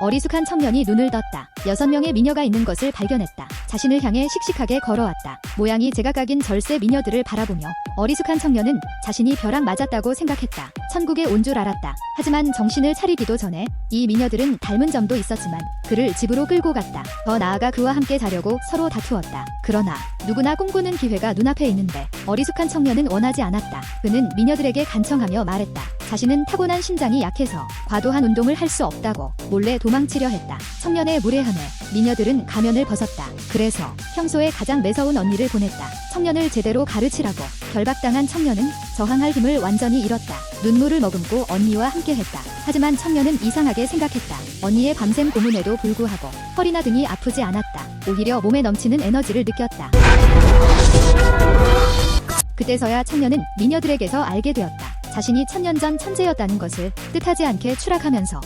어리숙한 청년이 눈을 떴다. 여섯 명의 미녀가 있는 것을 발견했다. 자신을 향해 씩씩하게 걸어왔다. 모양이 제각각인 절세 미녀들을 바라보며 어리숙한 청년은 자신이 벼락 맞았다고 생각했다. 천국에 온 줄 알았다. 하지만 정신을 차리기도 전에 이 미녀들은 닮은 점도 있었지만 그를 집으로 끌고 갔다. 더 나아가 그와 함께 자려고 서로 다투었다. 그러나 누구나 꿈꾸는 기회가 눈앞에 있는데 어리숙한 청년은 원하지 않았다. 그는 미녀들에게 간청하며 말했다. 자신은 타고난 심장이 약해서 과도한 운동을 할 수 없다고 몰래 도망치려 했다. 청년의 무례함에 미녀들은 가면을 벗었다. 그래서 평소에 가장 매서운 언니를 보냈다. 청년을 제대로 가르치라고 결박당한 청년은 저항할 힘을 완전히 잃었다. 눈물을 머금고 언니와 함께했다. 하지만 청년은 이상하게 생각했다. 언니의 밤샘 고문에도 불구하고 허리나 등이 아프지 않았다. 오히려 몸에 넘치는 에너지를 느꼈다. 그때서야 청년은 미녀들에게서 알게 되었다. 자신이 천년 전 천재였다는 것을 뜻하지 않게 추락하면서